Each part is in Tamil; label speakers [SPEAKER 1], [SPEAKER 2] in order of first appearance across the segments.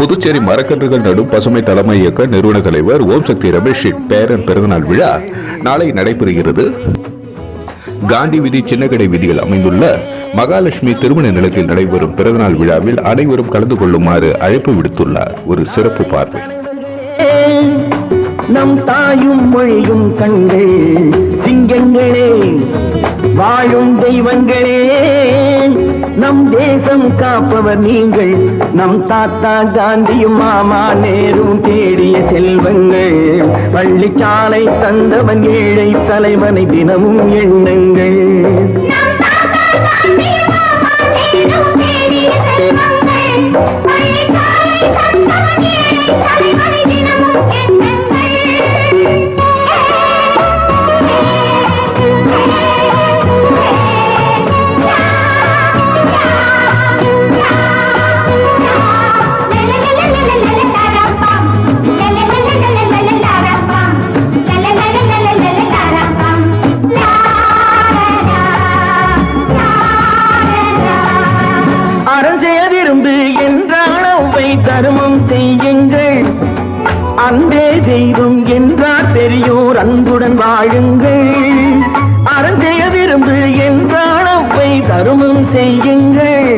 [SPEAKER 1] புதுச்சேரி மரக்கன்றுகள் நடும் பசுமை தலைமை இயக்க நிறுவன தலைவர் ஓம் சக்தி ரமேஷின் பேரன் பிறந்தநாள் விழா நாளை நடைபெறுகிறது. காந்தி விதி சின்னக்கடை விதியில் அமைந்துள்ள மகாலட்சுமி திருமண நிலத்தில் நடைபெறும் பிறந்தநாள் விழாவில் அனைவரும் கலந்து கொள்ளுமாறு அழைப்பு விடுத்துள்ளார். ஒரு சிறப்பு பார்வை.
[SPEAKER 2] நம் தாயும் மொழியும் கண்கள் சிங்கங்களே வாழும் தெய்வங்களே நம் தேசம் காப்பவர் நீங்கள் நம் தாத்தா காந்தியும் மாமா நேரும் தேடிய செல்வங்கள். பள்ளிச்சாலை தந்தவன் ஏழை தலைவனை தினமும் எண்ணுங்கள். செய்தும் என்றார் பெரியோர் அன்புடன் வாழுங்கள். அறம் செய்ய விரும்பு என்றால் அவை தருமம் செய்யுங்கள்.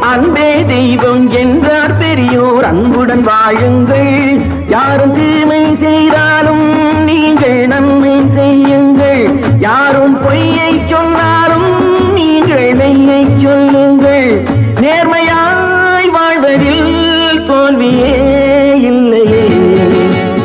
[SPEAKER 2] அன்பே தெய்வம் என்றார் பெரியோர் அன்புடன் வாழுங்கள். யாரும் தீமை